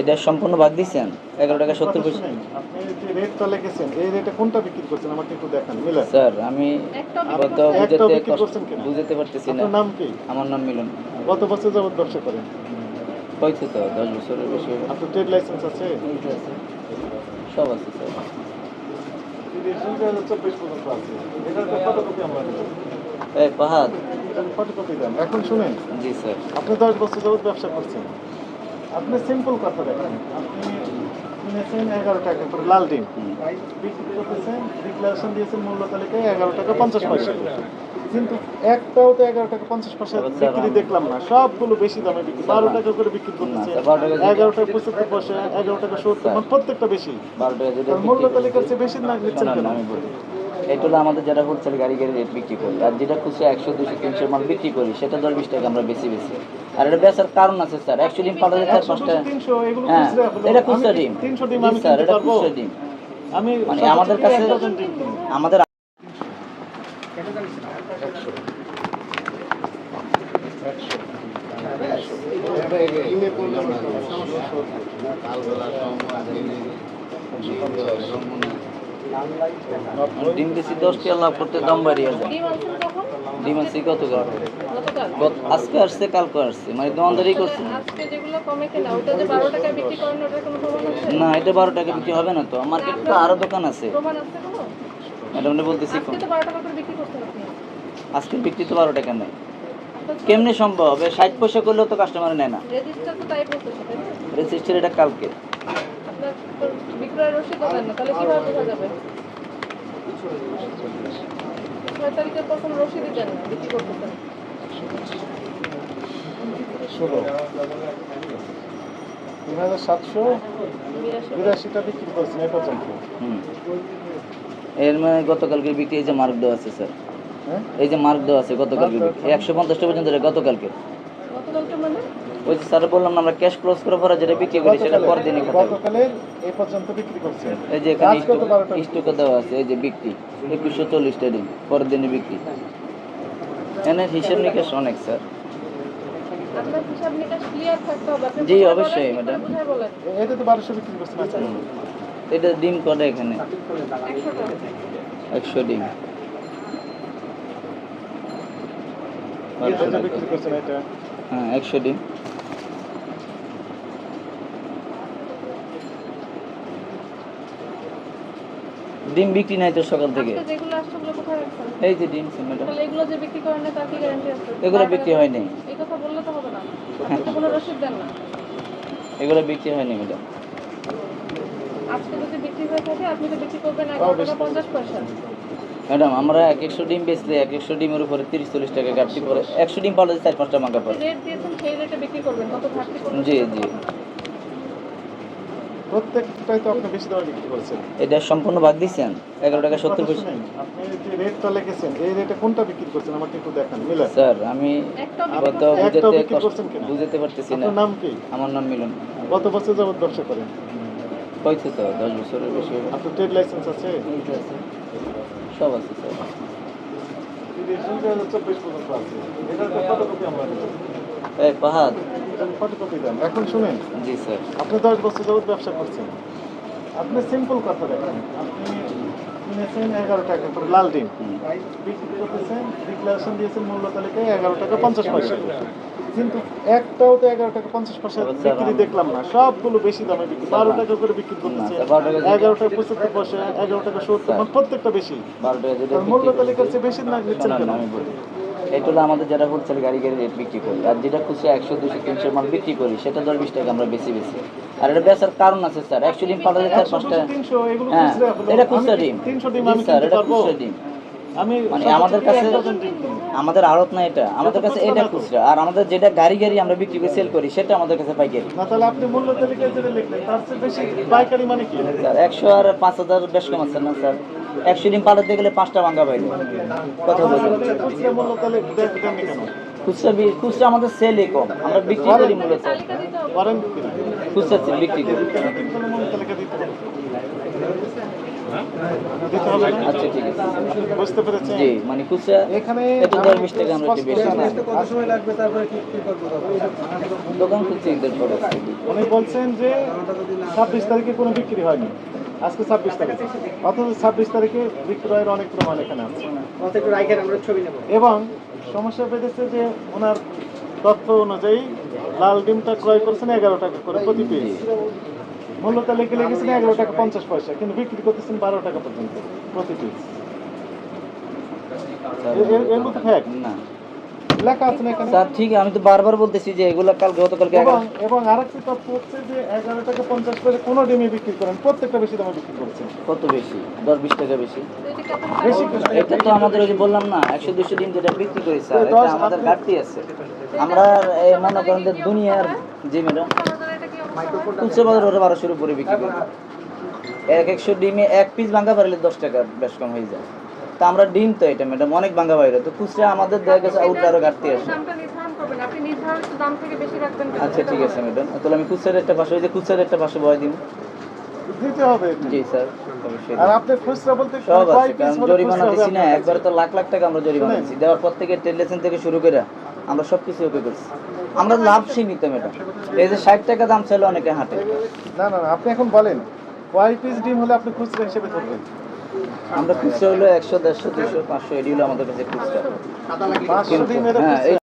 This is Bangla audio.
এটা সম্পূর্ণ ভাগ দিচ্ছেন এগারো টাকা সত্তর পয়সা। আপনি যে রেটটা লিখেছেন এই রেটে কোনটা বিক্রি করছেন? আমাকে একটু দেখান মিলে স্যার আমি বুঝতে পারতেছি না। আপনার নাম কি? আমার নাম মিলন। কত বছর যাবত ব্যবসা করেন? হয়েছে তো দশ বছরের বেশি আপনার ট্রেড লাইসেন্স আছে? সব আছে স্যার। এই এখন শুনেন জি স্যার। আপনি দশ বছর যাবত ব্যবসা করছেন। আপনি সিম্পল কথা দেখেন। আপনি কিনেছেন এগারো টাকা করে লাল ডিম। বিক্রি করতেছেন ডিক্লারেশন দিয়েছেন মূল্য তালিকায় এগারো টাকা পঞ্চাশ পয়সা। কিন্তু একটাও তো এগারো টাকা পঞ্চাশ পয়সা বিক্রি দেখলাম না। সবগুলো বেশি দামে বিক্রি। বারো টাকা করে বিক্রি করতেছে। এগারো টাকা পঁচাত্তর পয়সা এগারো টাকা সত্তর মানে প্রত্যেকটা বেশি। মূল্য তালিকার চেয়ে বেশি না নিচ্ছেন কেন? এটা হলো আমাদের যারা হোলসেল গাড়ি গাড়ি রেট বিক্রি করি। আর যেটা খুচরা একশো দুশো তিনশো মাল বিক্রি করি সেটা দশ বিশ টাকা আমরা বেশি বেশি। আর এটা বেচার কারণ আছে স্যার একশো ডিম পাল্টা চার পাঁচটা হ্যাঁ এটা খুচরা ডিম। স্যার এটা খুচরা ডিম। আমি মানে আমাদের কাছে ডজন ডিম কিনি। ডিম বেশি দশটি লাভ করতে দাম বাড়িয়ে যায়। ডিম করে গতকাল। আজকে আসছে কালকে আসছে। মানে দোকানদারি করছে। আছে? না এটা বারো টাকা বিক্রি হবে না তো। মার্কেট তো আরও দোকান আছে। প্রমাণ আছে কোনো? ম্যাডাম বলতেছি আজকে টাকা বিক্রি তো বারো টাকা নেই। কেমনে সম্ভব? হবে ষাট পয়সা করলেও তো কাস্টমার নেয় না। রেজিস্টার এটা কালকে। বিক্রয় রসিদ দেন না তাহলে কীভাবে বোঝা যাবে? ছয় তারিখের পর কোনো রসিদই দেন না বিক্রি করতেছেন ষোলো। তিন হাজার সাতশো বিরাশিটা বিক্রি করেছেন এ পর্যন্ত। এর মানে গতকালকে বিক্রি এই যে মার্ক দেওয়া আছে স্যার। হ্যাঁ? এই যে মার্ক দেওয়া আছে গতকালকে একশো পঞ্চাশটা পর্যন্ত গতকালকে। ওই যে স্যার বললাম আমরা ক্যাশ ক্লোজ করে পরে যেটা বিক্রি করি সেটা পর দিনই খাতা গতকালের এই পর্যন্ত বিক্রি করছেন এই যে এখানে স্টকে দেওয়া আছে এই যে বিক্রি একুশশো চল্লিশটা দিন পরের দিনে বিক্রি। এনে হিসাব নিকাশ অনেক স্যার। আপনার হিসাব নিকাশ ক্লিয়ার থাকতে হবে জি, অবশ্যই, করে ম্যাডাম। এটা তো বারোশো বিক্রি করছেন আজকে এটা ডিম কটা এখানে? একশো ডিম এটা বিক্রি করছেন এটা হ্যাঁ একশো ডিম। ডিম বিক্রি নাই তো সকাল থেকে। এই যে ডিম ম্যাডাম এগুলো যে বিক্রি করেন না তার কি গ্যারান্টি আছে? এগুলো বিক্রি হয়নি। এই কথা বললে তো হবে না। কোনো রসিদ দেন না। এগুলো বিক্রি হয়নি ম্যাডাম আজকে যদি বিক্রি হয়ে থাকে আপনি তো বিক্রি করবেন এগারো টাকা পঞ্চাশ পয়সা। ম্যাডাম আমরা এক একশো ডিম বেচলে এক একশো ডিমের উপরে তিরিশ চল্লিশ টাকা ঘাটতি পড়ে। একশো ডিম পাওয়া যায় চার পাঁচটা মাঙ্গা করবেন জি জি। প্রত্যেকটাই তো আপনি বেশি দামে বিক্রি করেছেন। এটা সম্পূর্ণ ভাগ এগারো টাকা সত্তর পয়সা। আপনি যে রেটটা লিখেছেন এই রেটে কোনটা বিক্রি করছেন আমাকে একটু দেখান মিলে স্যার আমি গত বুঝতে? বুঝতে পারতেছি না। নাম কি? আমার নাম মিলন। কত বছর যাবত ব্যবসা করেন? হয়েছে তো দশ বছরের বেশি আপনার ট্রেড লাইসেন্স আছে। সব আছে স্যার দেন এখন শুনেন জি স্যার। আপনি দশ বছর যাবত ব্যবসা করছেন। আপনি সিম্পল কথা দেখেন আপনি কিনেছেন এগারো টাকা করে লাল ডিম। বিক্রি করতেছেন ডিক্লারেশন দিয়েছেন মূল্য তালিকায় এগারো টাকা পঞ্চাশ পয়সা। কিন্তু একটাও তো এগারো টাকা পঞ্চাশ পয়সা বিক্রি দেখলাম না। সবগুলো বেশি দামে বিক্রি। বারো টাকা করে বিক্রি করতেছে। এগারো টাকা পঁচাত্তর পয়সা এগারো টাকা সত্তর মানে প্রত্যেকটা বেশি। মূল্য তালিকার চেয়ে বেশি না নিচ্ছেন কেন? এটা হলো আমাদের যারা হোলসেল গাড়ি গাড়ি রেট বিক্রি করি। আর যেটা খুচরা একশো দুশো তিনশো মাল বিক্রি করি সেটা দশ বিশ টাকা আমরা বেশি বেশি। আর এটা বেচার কারণ আছে স্যার একশো ডিম পাল্টা চার পাঁচটা হ্যাঁ এটা খুচরা ডিম। স্যার এটা খুচরা ডিম। মানে আমাদের কাছে-। আমাদের আড়ত না এটা আমাদের কাছে এটা খুচরা। আর আমাদের যেটা গাড়ি গাড়ি আমরা বিক্রি করে সেল করি সেটা আমাদের কাছে পাইকারি। তাহলে আপনি মূল্য তালিকায় যেটা লিখলেন তার চেয়ে বেশি পাইকারি মানে কি? স্যার একশো আর পাঁচ হাজার বেশ কম আছে না স্যার? একশো ডিম পাল্টাতে গেলে পাঁচটা ভাঙ্গা পাইবে। কথা বলুন খুচরা খুচরা আমাদের সেলই কম। আমরা বিক্রি করি মূলত। খুচরা বিক্রি করি। আচ্ছা ঠিক আছে। বুঝতে পেরেছেন জি মানে খুচরা এখানে বিশ টাকা আমরা বেশি। কত সময় লাগবে? তারপরে কি কি করব দোকান খুলছে ঈদের পরে উনি বলছেন যে ছাব্বিশ তারিখে কোনো বিক্রি হয়নি। আজকে ছাব্বিশ তারিখ। অথচ ছাব্বিশ তারিখে বিক্রয়ের অনেক প্রমাণ এখানে আছে। এবং সমস্যা বেঁধেছে যে ওনার তথ্য অনুযায়ী লাল ডিমটা ক্রয় করছেন এগারো টাকা করে প্রতি পিস মূল্য তালিকা লিখেছেন এগারো টাকা পঞ্চাশ পয়সা কিন্তু বিক্রি করতেছেন বারো টাকা পর্যন্ত প্রতি পিস এর মধ্যে ফ্যাক্ট না। লেখা আছে না এখানে? স্যার ঠিক আমি তো বারবার বলতেছি যে এগুলো কাল গতকালকে এবং এবং আরেকটি তথ্য হচ্ছে যে এগারো টাকা পঞ্চাশ পয়সা কোনো ডিমে বিক্রি করেন প্রত্যেকটা বেশি দামে বিক্রি করছেন। কত বেশি? দশ বিশ টাকা বেশি। বেশি এটা তো আমাদের ওই যে বললাম না একশো দুশো দিন যেটা বিক্রি করি স্যার এটা আমাদের ঘাটতি আছে। আমরা এই মনে করেন যে দুনিয়ার জি ম্যাডাম খুচরা বাজার ওরা বারোশোর উপরে বিক্রি করি এক একশো ডিমে এক পিস ভাঙা পারলে দশ টাকা বেশ কম হয়ে যায়। তা আমরা ডিম তো এটা ম্যাডাম অনেক ভাঙা বাইরে তো খুচরা আমাদের দেখা গেছে আউট আরও ঘাটতি আসে দামটা নির্ধারণ করবেন আপনি নির্ধারিত দাম থেকে বেশি রাখবেন কেন? আচ্ছা ঠিক আছে ম্যাডাম। তাহলে আমি খুচরা রেটটা পাশে ওই যে খুচরা রেটটা পাশে বয় দিন দিতে হবে জি স্যার আর আপনি খুচরা বলতে সব আছে কারণ জরিমানা খুচরা দিছি না একবার তো লাখ লাখ টাকা আমরা জরিমানা। দিছি। দেওয়ার পর থেকে ট্রেড লেসেন থেকে শুরু করে আমরা সবকিছু ওকে করছি। আমরা লাভ সীমিত ম্যাডাম এই যে ষাট টাকা দাম ছিল অনেকে হাঁটে। না না না আপনি এখন বলেন কয় পিস ডিম হলে আপনি খুচরা হিসেবে ধরবেন? আমরা খুচরা হলো একশো দেড়শো দুশো পাঁচশো এটি হলো আমাদের কাছে খুচরা।